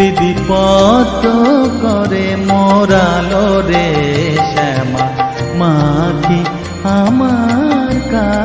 বিবি পত করে মোরালো রে শ্যামা মাখি আমার কা